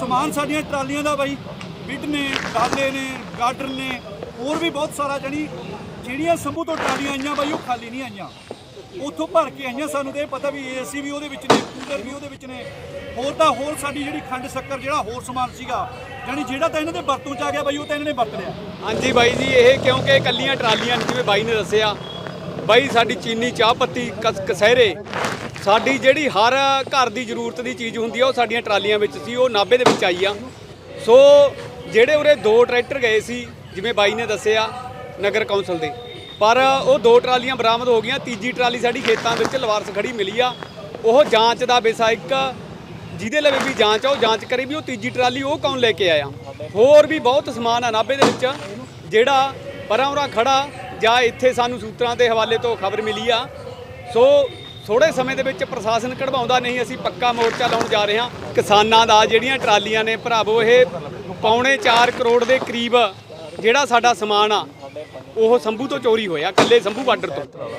ਸਮਾਨ ਸਾਡੀਆਂ ਟਰਾਲੀਆਂ ਦਾ ਬਾਈ ਬਿੱਟ ਨੇ, ਡਾਲੇ ਨੇ, ਗਾਰਡਰ ਨੇ, ਹੋਰ ਵੀ ਬਹੁਤ ਸਾਰਾ ਜਣੀ ਜਿਹੜੀਆਂ ਸੰਭੂ ਤੋਂ ਟਰਾਲੀਆਂ ਆਈਆਂ ਬਾਈ, ਉਹ ਖਾਲੀ ਨਹੀਂ ਆਈਆਂ। ਉੱਥੋਂ ਭਰ ਕੇ ਆਈਆਂ ਸਾਨੂੰ ਤੇ ਇਹ ਪਤਾ ਵੀ ਏਸੀ ਵੀ ਉਹਦੇ ਵਿੱਚ ਨੇ, ਕੂਲਰ ਵੀ ਉਹਦੇ ਵਿੱਚ ਨੇ। ਹੋਰ ਤਾਂ ਹੋਰ ਸਾਡੀ ਜਿਹੜੀ ਖੰਡ ਸ਼ੱਕਰ, ਜਿਹੜਾ ਹੋਰ ਸਮਾਨ ਸੀਗਾ, ਜਾਣੀ ਜਿਹੜਾ ਤਾਂ ਇਹਨਾਂ ਦੇ ਵਰਤੋਂ ਚ ਆ ਗਿਆ ਬਾਈ, ਉਹ ਤਾਂ ਇਹਨਾਂ ਨੇ ਵਰਤ ਲਿਆ। ਹਾਂਜੀ ਬਾਈ ਜੀ, ਇਹ ਕਿਉਂਕਿ ਕੱਲੀਆਂ ਟਰਾਲੀਆਂ ਜਿਵੇਂ ਬਾਈ ਨੇ ਦੱਸਿਆ, ਬਾਈ ਸਾਡੀ ਚੀਨੀ ਚਾਹ ਪੱਤੀ ਕਸ- ਕਸਹਿਰੇ ਸਾਡੀ ਜਿਹੜੀ ਹਰ ਘਰ ਦੀ ਜ਼ਰੂਰਤ ਦੀ ਚੀਜ਼ ਹੁੰਦੀ ਆ, ਉਹ ਸਾਡੀਆਂ ਟਰਾਲੀਆਂ ਵਿੱਚ ਸੀ, ਉਹ ਨਾਭੇ ਦੇ ਵਿੱਚ ਆਈ ਆ। ਸੋ ਜਿਹੜੇ ਉਰੇ ਦੋ ਟਰੈਕਟਰ ਗਏ ਸੀ, ਜਿਵੇਂ ਬਾਈ ਨੇ ਦੱਸਿਆ ਨਗਰ ਕੌਂਸਲ ਦੇ, ਪਰ ਉਹ ਦੋ ਟਰਾਲੀਆਂ ਬਰਾਮਦ ਹੋ ਗਈਆਂ, ਤੀਜੀ ਟਰਾਲੀ ਸਾਡੀ ਖੇਤਾਂ ਵਿੱਚ ਲਵਾਰਸ ਖੜੀ ਮਿਲੀ ਆ। ਉਹ ਜਾਂਚ ਦਾ ਵਿਸ਼ਾ ਇੱਕ, ਜਿਹਦੇ ਲਈ ਵੀ ਜਾਂਚ ਆ, ਉਹ ਜਾਂਚ ਕਰੇ ਵੀ ਉਹ ਤੀਜੀ ਟਰਾਲੀ ਉਹ ਕੌਣ ਲੈ ਕੇ ਆਇਆ। ਹੋਰ ਵੀ ਬਹੁਤ ਸਮਾਨ ਆ ਨਾਭੇ ਦੇ ਵਿੱਚ, ਜਿਹੜਾ ਪਰਾਂ ਉਰਾ ਖੜਾ ਜਾਂ ਇੱਥੇ ਸਾਨੂੰ ਸੂਤਰਾਂ ਦੇ ਹਵਾਲੇ ਤੋਂ ਖਬਰ ਮਿਲੀ ਆ। ਸੋ ਥੋੜੇ ਸਮੇਂ ਦੇ ਵਿੱਚ ਪ੍ਰਸ਼ਾਸਨ ਕਢਵਾਉਂਦਾ ਨਹੀਂ, ਅਸੀਂ ਪੱਕਾ ਮੋਰਚਾ ਲਾਉਣ ਜਾ ਰਹੇ ਹਾਂ। ਕਿਸਾਨਾਂ ਦਾ ਜਿਹੜੀਆਂ ਟਰਾਲੀਆਂ ਨੇ ਭਰਾਵੋ, ਇਹ ਪੌਣੇ 4 ਕਰੋੜ ਦੇ ਕਰੀਬ ਜਿਹੜਾ ਸਾਡਾ ਸਮਾਨ ਆ, ਉਹ ਸੰਭੂ ਤੋਂ ਚੋਰੀ ਹੋਇਆ ਕੱਲੇ ਸੰਭੂ ਬਾਰਡਰ ਤੋਂ।